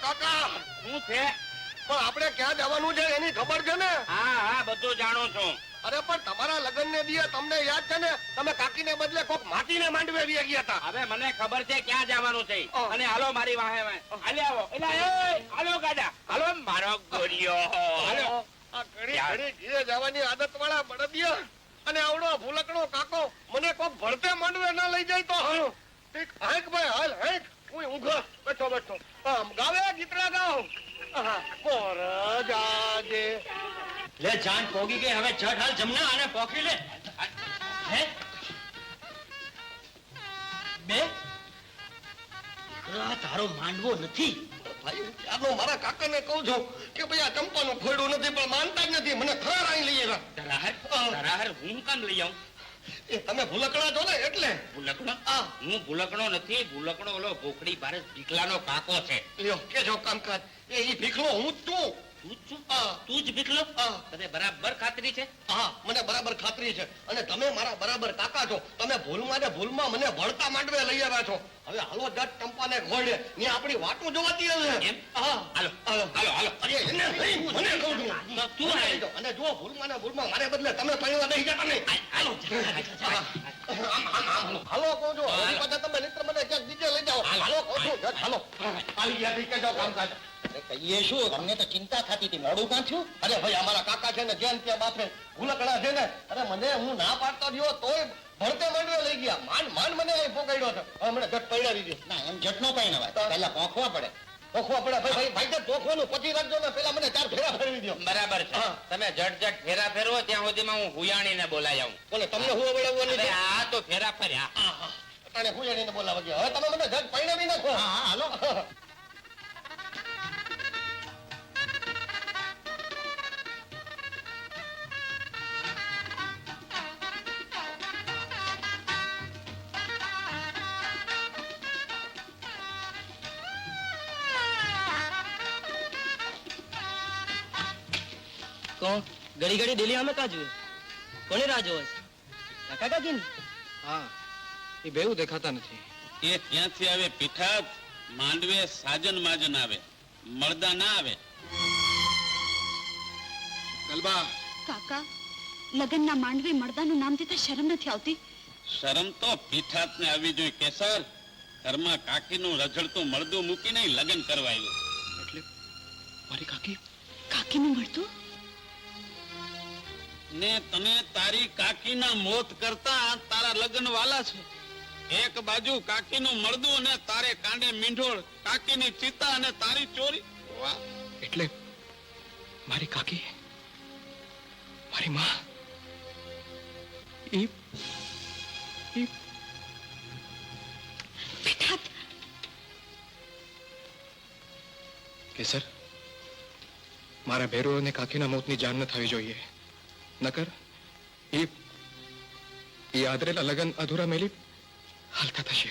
કાકા શું છે, પણ આપણે ક્યાં જવાનું છે એની ખબર છે ને? હા હા, બધું જાણું છું. અરે પણ તમારા લગ્ન ને દિયે તમને યાદ છે ને? તમે કાકી ને બદલે કોક માટીને માંડવે વી ગયા હતા. હવે મને ખબર છે ક્યાં જવાનું છે. અને હાલો મારી વાહે હાલે આવો. એટલે હાલો ગાડા. હાલો મારો ગોરિયો હાલો. આ ઘડી ઘડી ઘીરે જવાની આદત વાળા બળદિયા. અને આવડો ભૂલકણો કાકો મને કોક ભળતે માંડવે ના લઈ જાય તો હાલો. ઠીક ભાઈ હાલ હાંક. હું ઊંઘો. બેઠો બેઠો. આમ ગાવે ગીતડા આહા, જાજે. લે જાન પોગી ગઈ હવે જટ હાલ જમના અને પોખરી લે. હે? બે? આ તારો માંડવો નથી. ભાઈ આનો મારા કાકાને કહું છું કે ભાઈ આ ચંપાનું ખોયડું નથી પણ માનતા જ નથી. મને અહીં લઈ આવ્યા ધરાહર ધરાહર હું કામ લઈ આવું. એ તમે ભૂલકણા છો ને એટલે. ભૂલકણો? આ હું ભૂલકણો નથી ભૂલકણો ઓલો ભોખડી ભારત દીકલાનો કાકો છે. લ્યો કે જો કામકાજ. એ ભીખલો હું તું તું જ છું તું જ ભીખલો તને બરાબર ખાતરી છે? હા મને બરાબર ખાતરી છે. અને તમે મારા બરાબર કાકા છો. તમે ભૂલમાં ને ભૂલમાં મને ભળતા માંડવે લઈ આવ્યા છો. હવે હાલો જટ ચંપાને ઘોડે ને આપણી વાતો જોવાતી હશે. એમ? હા. હાલો. હાલો. હાલો હાલો. અરે એને મને કહું તું મને આય. અને જો ભૂલમાં ને ભૂલમાં મારે બદલે તમે પહેલા નહીં જતા નહીં હાલો હા. આમ, આમ, આમ. હાલો. કહું છું. હવે તમે મિત્ર મને ક્યાંક બીજે લઈ જાઓ. હાલો. કહું છું. હાલો. આવી ગયા જાઓ કામકાજ. કહીએ શું? તમને તો ચિંતા થતી હતી. મોડું કાં થયું? અરે ભાઈ અમારા કાકા છે ને જેમ ત્યાં બાપે ભૂલકડા છે ને અરે મને હું ના પાડતો રહ્યો તોય ભરતે માંડવે લઈ ગયા. માંડ માંડ મને અહીં પોકાડ્યો છે હવે મને જટ પૈડાવી દે. ના એમ જટ નો નવાય પહેલા પોખવા પડે. પોખવા પડે? ભાઈ ભાઈ ભાઈ પોખવાનું પછી રાખજો ને પેલા મને ચાર ફેરા ફેરવી દો. બરાબર છે. તમે જટ જટ ફેરા ફેરવો ત્યાં સુધીમાં હું હુયાણીને બોલાય આવું. બોલે તમને હું અરે છે? આ તો ફેરા ફર્યા. અને હા. અટાણે પૂજારીને બોલાવવા ગયા. હવે તમે મને જટ પૈણાવી નાખો. હા હાલો. કોણ ઘડી ઘડી ડેલી અમે કા જોઈએ કોને રાહ જોવે છે? કાકા કાકીની હા એ બેવું દેખાતા નથી. એ ત્યાંથી આવે પીઠાત માંડવે સાજન માજન આવે. મળદા ના આવે. કલબા કાકા લગનના માંડવે મળદાનું નામ દેતા શરમ નથી આવતી? શરમ તો પીઠાત ને આવી જોઈએ કેસર. ઘરમાં કાકીનું રઝળતું મળદું મૂકીને લગન લગ્ન કરવા આવ્યું. એટલે મારી કાકી? કાકીનું મળતું? ને તને તારી કાકીના મોત કરતા તારા લગ્ન વાલા છે. એક બાજુ કાકીનું મળદું અને તારે કાંડે મીંઢોળ કાકીની ચિતા અને તારી ચોરી. વાહ. એટલે મારી કાકી મારી માં ઈ ઈ કેસર મારા ભેરો અને કાકીના મોતની જાણ ન થવી જોઈએ. નકર ઈ આદરેલા લગન અધૂરા મેલી હાલતા થશે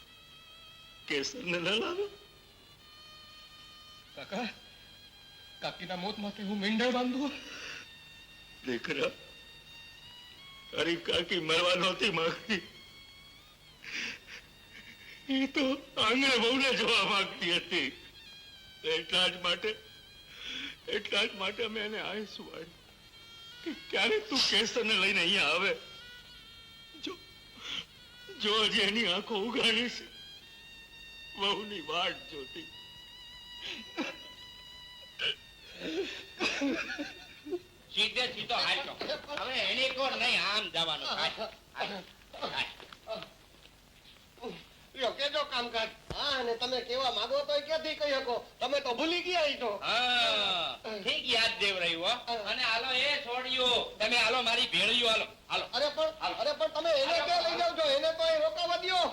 કેસરને ન લાવ્યો કાકા કાકીના મોત માટે હું મીંઢળ બાંધું દીકરા તારી કાકી મરવા નહોતી માંગતી એ તો આંગણે બહુને જોવા માંગતી હતી એટલા જ માટે એટલા જ માટે અમે એને આવીશું વાળી કે ક્યારે તું કેસરને લઈને અહીંયા આવે જો જો હજી એની આંખો ઉગાડી છે વહુની વાટ જોતી. સીધે સીધો હાલ્યો. હવે એને કોર નહીં આમ જવાનું. લ્યો, કેજો કામકાજ. હા અને તમે કેવા માંગો તો ક્યાંથી કહી શકો? તમે તો ભૂલી ગયા ઈ તો. હા, ઠીક યાદ દેવ રહ્યું હો. અને હાલો એ છોડ્યો. તમે હાલો મારી ભેળિયું હાલો હાલો. અરે પણ અરે પણ તમે એને ક્યાં લઈ જાવ છો? એને તો રોકાવા દ્યો.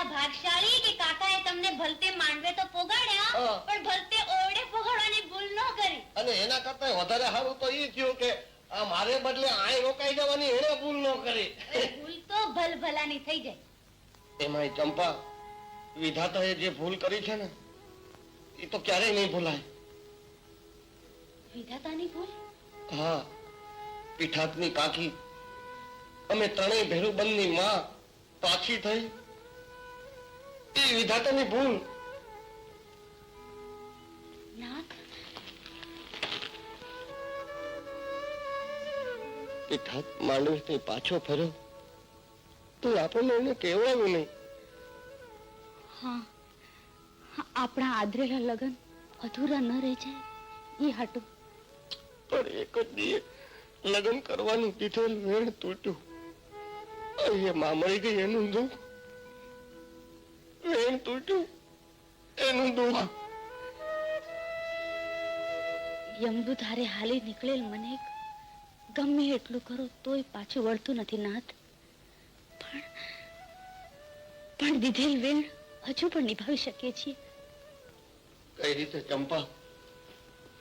અરે ભાગશાળી કે કાકાએ તમને ભલતે માંડવે તો પોગાડ્યા પણ ભલતે ઓરડે પોગાડવાની ભૂલ ન કરી. અને એના કરતા વધારે સારું તો ઈ થયું કે આ મારે બદલે આય રોકાઈ જવાની એણે ભૂલ ન કરી. ભૂલ તો ભલભલાની થઈ જાય. એમાં ચંપા વિધાતાએ જે ભૂલ કરી છે ને એ તો ક્યારેય નહીં ભૂલાય. વિધાતાની ભૂલ? હા પીઠાતની કાકી અમે ત્રણેય ભેરુબંધની માં પાછી થઈ એ વિધાતાની ભૂલ. પાછો ફર્યો. તો આપણને એને કહેવાયું નહીં. હા, આપણા આદરેલા લગન અધૂરા ન રહી જાય. એ હાટું. પણ એક જ દીએ લગ્ન કરવાનું કીધેલ વેણ તૂટ્યું. અહીંયા માં મળી ગઈ એનું દુઃખ. વેણ તૂટ્યું. એનું દુઃખ. યમદુધારે હાલી નીકળેલ મને ગમે એટલું કરો તોય પાછું વળતું નથી નાથ. પણ પણ દીધેલ વેણ હજુ પણ નિભાવી શકીએ છીએ. કઈ રીતે ચંપા?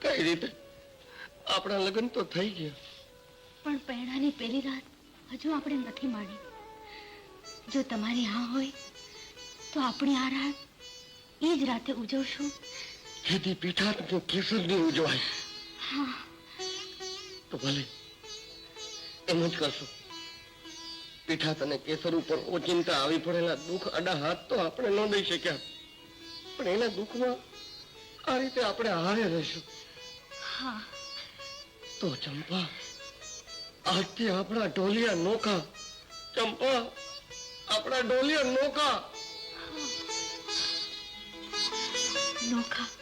કઈ રીતે? આપણા લગ્ન તો થઈ ગયા. પણ પહેણાની પેલી રાત હજુ આપણે નથી માણી. જો તમારી હા હોય તો આપણી આ રાત એ જ રાતે ઉજવશું? જેથી પીઠાત ને કેસરની ઉજવાય. હા. તો ભલે એમ જ કરશું. પીઠાત અને કેસર ઉપર ઓચિંતા આવી પડેલા દુઃખ અડા હાથ તો આપણે ન દઈ શક્યા. પણ એના દુઃખમાં આ રીતે આપણે હારે રહીશું. હા. તો ચંપા આજથી આપણા ઢોલિયા નોખા. ચંપા આપણા ઢોલિયા નોખા. નોખા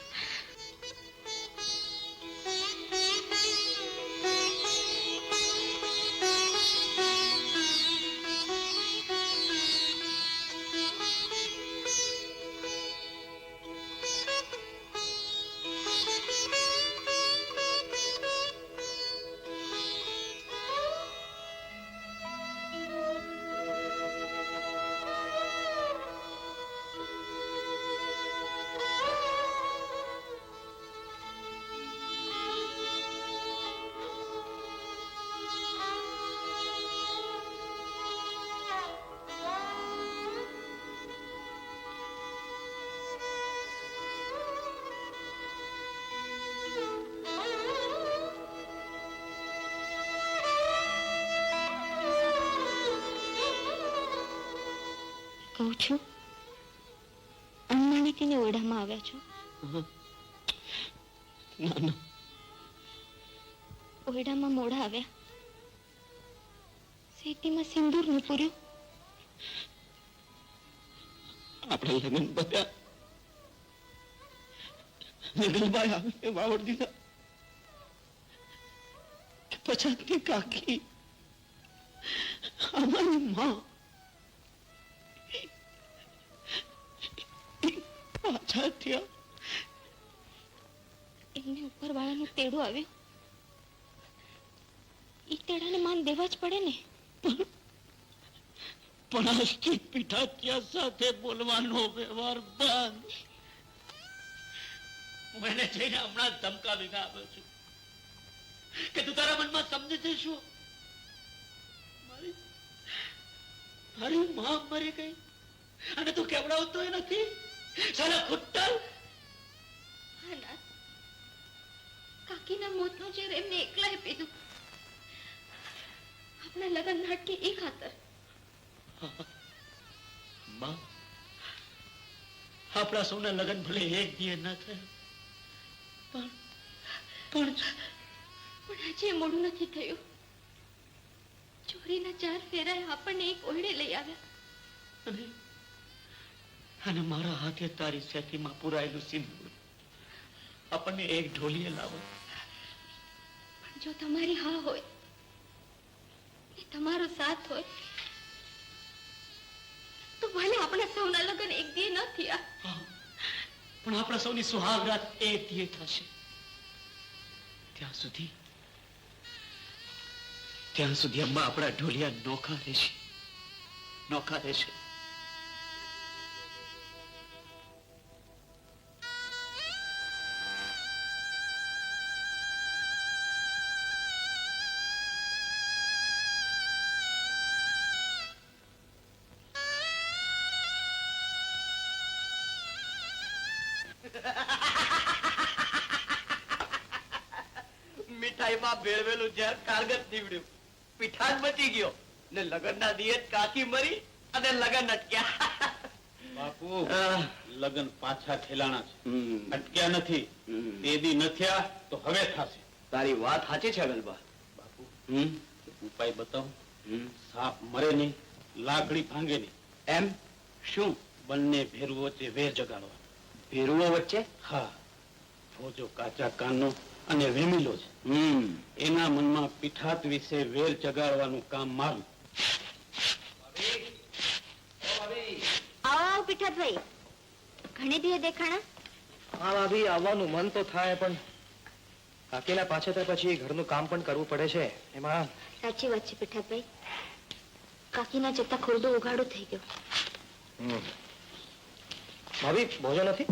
કહું છું? અણમાણિકીને ઓરડામાં આવ્યા છો? ઓરડામાં મોડા આવ્યા. સેતીમાં સિંદૂર ન પૂર્યું આપણે લગ્ન બધા નગલભાઈ આવીને વાવડ દીધા. પછાતની કાકી અમારી માં પાછા થયા. એમને ઉપર વાળાનું તેડું આવ્યું. એ તેડાને માન દેવા જ પડે ને. પણ આજથી પીઠાતિયા સાથે બોલવાનો વ્યવહાર બંધ હું એને જઈને હમણાં ધમકાવી ધમકાવીને આવ્યો છું. કે તું તારા મનમાં સમજે છે શું મારી મારી માં મરી ગઈ. અને તું કેવડાવતો નથી? સાલા ખુટ્ટલ હા કાકીના મોતનું ઝેર એમને એકલાએ પીધું આપણા લગ્ન નાટકે એ ખાતરમાં આપણા સૌના લગ્ન ભલે એક દિયે ન થયા પણ પણ પણ હજી મોડું નથી થયું ચોરીના ચાર ફેરાએ આપણને એક ઓયડે લઈ આવ્યા અને અને મારા હાથે તારી સેતીમાં પુરાયેલું સિંદૂર. આપણને એક ઢોલીએ લાવો. પણ જો તમારી હા હોય એ તમારો સાથ હોય તો ભલે આપણા સૌના લગ્ન એક દી ન થયા. પણ આપણા સૌની સુહાગરાત એક દિયે થશે. ત્યાં સુધી ત્યાં સુધી અમ્મા આપણા ઢોલિયા નોખા રહેશે. નોખા રહેશે. ઝેર કારગત નીવડ્યું. પીઠાન બચી ગયો. ને લગનના દિયે કાકી મરી અને લગન અટક્યા. બાપુ લગન પાછા ઠેલાણા છે. અટક્યા નથી. હમ. તે દી ન થયા તો હવે થશે. તારી વાત સાચી છે ગલબા બાપુ ઉપાય બતાવો. સાપ મરે નહીં લાકડી ભાંગે નહીં. એમ? શું? બંને ભેરવો વચ્ચે વેર જગાડવા ભેરુઓ વચ્ચે? હા. ભોજો કાચા કાનનો અને વેમીલો છે. એના મનમાં પીઠાત વિશે વેર ચગાડવાનું કામ મારું. આવો આવો પીઠાતભાઈ. ઘણી દીએ દેખાણા? હા ભાભી આવવાનું મન તો થાય પણ કાકીના પાછળ થયા પછી ઘરનું કામ પણ કરવું પડે છે. એમાં સાચી વાત છે પીઠાતભાઈ. કાકીના જતા ખુરદો ઉઘાડો થઈ ગયો. હમ. ભાભી ભોજન નથી?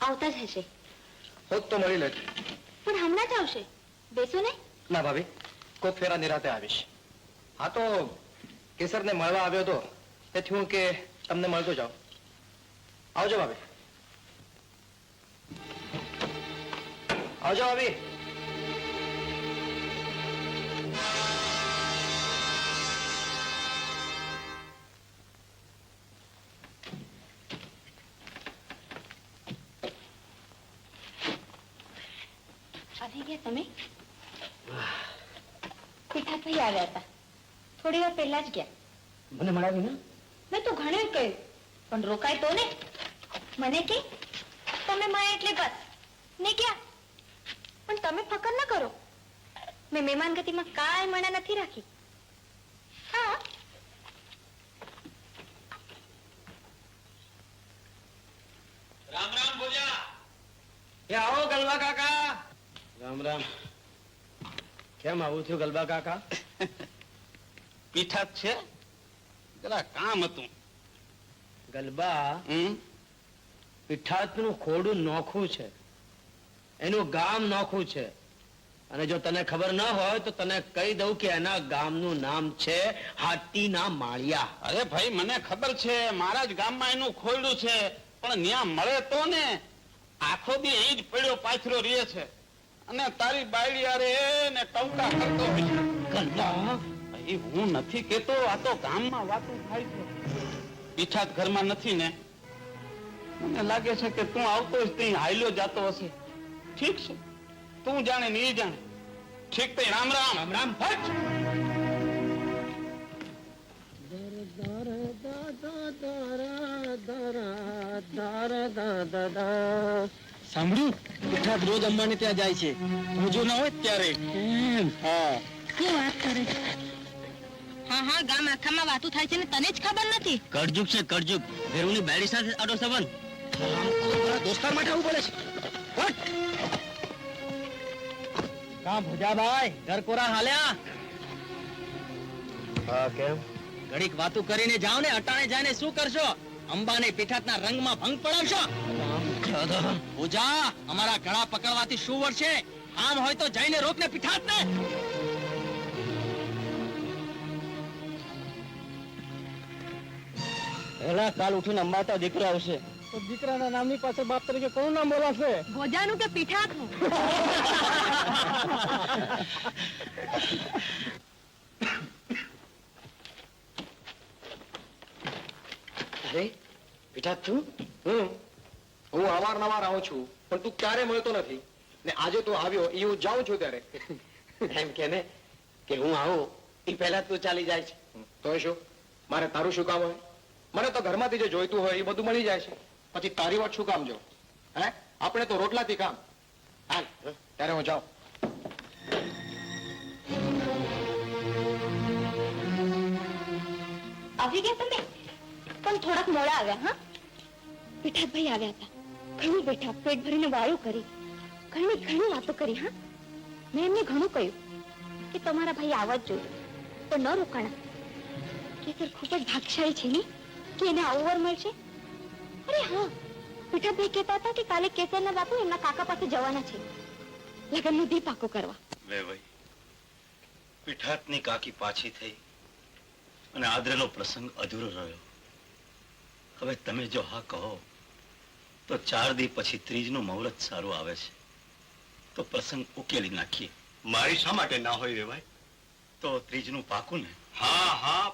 આવતા જ હશે. હોત તો મળી લેત. પણ હમણાં જ આવશે. બેસો ને. ના ભાભી, કોક ફેરા નિરાતે આવીશ. હા તો કેસરને મળવા આવ્યો હતો તેથી હું કે તમને મળતો જાઉં. આવજો ભાભી. આવજો ભાભી. તમે? પીઠાતભાઈ આવ્યા હતા. થોડી વાર પહેલા જ ગયા. મને મળાવી ને? મેં તો ઘણું કહ્યું પણ રોકાય તો ને? મને કે તમે માં એટલે બસ. ને ક્યાં પણ તમે ફકર ન કરો. મેં મહેમાન ગતિમાં કાંઈ મણા નથી રાખી હા રામ રામ બોલ્યા એ આવો ગલબા કાકા રામ રામ. કેમ આવું થયું ગલબા કાકા? પીઠાત છે. જરા કામ હતું. ગલબા પીઠાતનું ખોડું નોખું છે. એનું ગામ નોખું છે. અને જો તને ખબર ન હોય તો તને કહી દઉં કે એના ગામનું નામ છે હાટીના માળિયા. અરે ભાઈ મને ખબર છે. મારા જ ગામમાં એનું ખોયડું છે. પણ ન્યા મળે તો ને? આખો દી અહીં જ પડ્યો પાથરો રહે છે. અને તારી બાયડી આરે ને ટવકા કરતો હોય છે. હું નથી કેતો આ તો ગામમાં વાતું થાય છે. પીછાત ઘરમાં નથી ને. મને લાગે છે કે તું આવતો જ ત્યાં હાઈલો જાતો હશે. ઠીક છે. તું જાણે ને એ જાણે. ઠીક તે રામ રામ. રામ રામ ફટ! સાંભળ્યું? પીઠાત રોજ અંબાણી ત્યાં જાય છે. રોજો ના હોય ત્યારે. હા. શું વાત કરે હા હા ગામ આખામાં વાતું થાય છે ને તને જ ખબર નથી? કળજુગ છે કળજુગ ભેરુની બેડી સાથે આડો સંબંધ? દોસ્તાર માટે આવું પડે છે. હટ! કાં ઘર કોરા હાલ્યા. હા કેમ? ઘડીક વાતું કરીને જાઓ ને અટાણે જાને શું કરશો? અંબાને પીઠાતના રંગમાં ભંગ પડાવશો. પૂજા અમારા ગળા પકડવાથી શું વળશે? આમ હોય તો જઈને રોકને પીઠાતને એલા કાલ ઉઠીને અંબાતા દીકરો આવશે. તો દીકરાના નામની પાછળ બાપ તરીકે કોનું નામ બોલાશે? ભોજાનું કે પીઠાકનું પીઠાત? તું હમ. હું અવારનવાર આવું છું પણ તું ક્યારે મળતો નથી? ને આજે તું આવ્યો એ હું જાઉં છું ત્યારે. એમ કે ને કે હું આવું એ પહેલા તું ચાલી જાય છે. તો શું? મારે તારું શું કામ હોય? મને તો ઘરમાંથી જે જોઈતું હોય એ બધું મળી જાય છે. પછી તારી વાત શું કામ જો? હે? આપણે તો રોટલાથી કામ. હાલ ત્યારે હું જાઉં. આવી ગયા તમે? પણ થોડાક મોડા આવ્યા હા? પીઠાભાઈ આવ્યા હતા. ઘણું બેઠા પેટ ભરીને વાળું કરી. ઘણી ઘણી વાતો કરી, હા? મેં એમને ઘણું કહ્યું કે તમારા ભાઈ આવવા જ જોઈએ પણ ન રોકાણા. કેસર ખૂબ જ ભાગશાળી છે ને? કે એને આવવર મળશે? અરે હા, પીઠાભાઈ કહેતા હતા કે કાલે કેસરના બાપુ એમના કાકા પાસે જવાના છે. લગ્નનું દીપ પાકો કરવા. વેવાઈ પીઠાતની કાકી પાછી થઈ અને આદરેલો પ્રસંગ અધૂરો રહ્યો. હવે તમે જો હા કહો તો ચાર દી પછી ત્રીજનું મુહૂર્ત સારું આવે છે. તો પ્રસંગ ઉકેલી નાખીએ. મારી શા માટે ના હોય વેવાય તો ત્રીજનું પાકું ને? હા હા